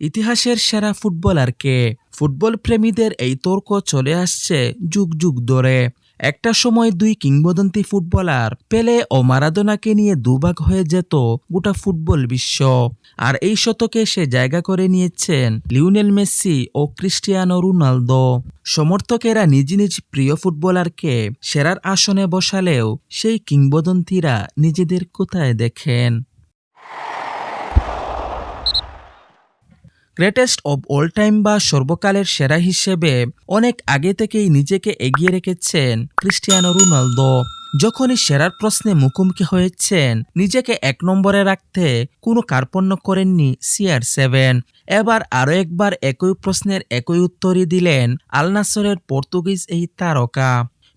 ইতিহাসের সেরা ফুটবলারকে ফুটবল প্রেমীদের এই তর্ক চলে আসছে যুগ যুগ ধরে। একটা সময় দুই কিংবদন্তি ফুটবলার পেলে ও মারাদোনাকে নিয়ে দুভাগ হয়ে যেত গোটা ফুটবল বিশ্ব। আর এই শতকে সে জায়গা করে নিয়েছেন লিওনেল মেসি ও ক্রিস্টিয়ানো রোনালদো। সমর্থকেরা নিজ নিজ প্রিয় ফুটবলারকে সেরার আসনে বসালেও সেই কিংবদন্তিরা নিজেদের কোথায় দেখেন? গ্রেটেস্ট অব অল টাইম বা সর্বকালের সেরা হিসেবে অনেক আগে থেকেই নিজেকে এগিয়ে রেখেছেন ক্রিস্টিয়ানো রোনালদো। যখনই সেরার প্রশ্নে মুখোমুখি হয়েছেন, নিজেকে এক নম্বরে রাখতে কোনো কার্পণ্য করেননি সিআর সেভেন এবার আরও একবার একই প্রশ্নের একই উত্তরই দিলেন আলনাসরের পর্তুগিজ এই তারকা।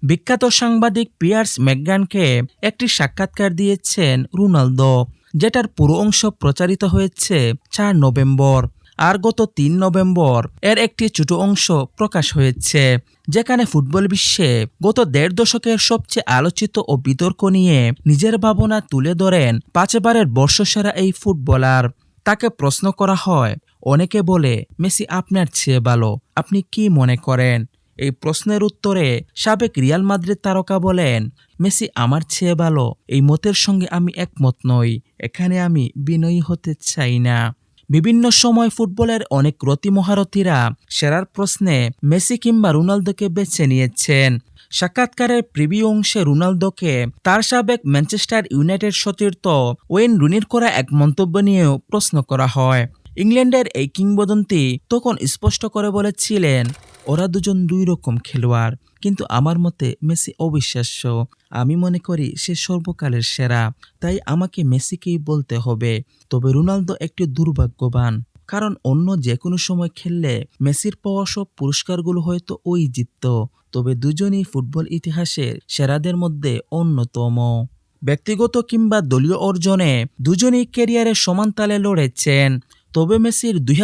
বিখ্যাত সাংবাদিক পিয়ার্স ম্যাকগানকে একটি সাক্ষাৎকার দিয়েছেন রোনালদো, যেটার পুরো অংশ প্রচারিত হয়েছে চার নভেম্বর। আর গত তিন নভেম্বর এর একটি ছোট অংশ প্রকাশ হয়েছে, যেখানে ফুটবল বিশ্বে গত দেড় দশকের সবচেয়ে আলোচিত ও বিতর্ক নিয়ে নিজের ভাবনা তুলে ধরেন পাঁচবারের বর্ষসেরা এই ফুটবলার। তাকে প্রশ্ন করা হয়, অনেকে বলে, মেসি আপনার চেয়ে ভালো, আপনি কি মনে করেন? এই প্রশ্নের উত্তরে সাবেক রিয়াল মাদ্রিদ তারকা বলেন, মেসি আমার চেয়ে ভালো, এই মতের সঙ্গে আমি একমত নই, এখানে আমি বিনয়ী হতে চাই না। বিভিন্ন সময় ফুটবলের অনেক রতি মহারথীরা সেরার প্রশ্নে মেসি কিংবা রোনালদোকে বেছে নিয়েছেন। সাক্ষাৎকারের প্রিভিউ অংশে রোনালদোকে তার সাবেক ম্যানচেস্টার ইউনাইটেড সতীর্থ ওয়েন রুনির করা এক মন্তব্য নিয়েও প্রশ্ন করা হয়। ইংল্যান্ডের এই কিংবদন্তি তখন স্পষ্ট করে বলেছিলেন, ওরা দুজন দুই রকম খেলোয়াড়। কিন্তু আমার মতে মেসি অবিশ্বাস্য। আমি মনে করি সে সর্বকালের সেরা। তাই আমাকে মেসিকেই বলতে হবে, তবে রোনালদো একটি দুর্ভাগ্যবান। কারণ অন্য যে কোনো সময় খেললে মেসির পাওয়া সব পুরস্কারগুলো হয়তো ওই জিতত। তবে দুজনই ফুটবল ইতিহাসের সেরাদের মধ্যে অন্যতম। ব্যক্তিগত কিংবা দলীয় অর্জনে দুজনই ক্যারিয়ারে সমান তালে লড়েছেন। তবে মেসির দুই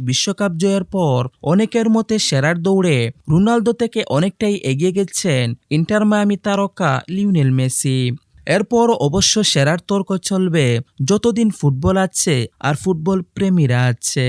বিশ্বকাপ জয়ের পর অনেকের মতে সেরার দৌড়ে রোনালদো থেকে অনেকটাই এগিয়ে গেছেন ইন্টার মায়ামি তারকা লিওনেল মেসি। এরপর অবশ্য সেরার তর্ক চলবে, যতদিন ফুটবল আছে আর ফুটবল প্রেমীরা আছে।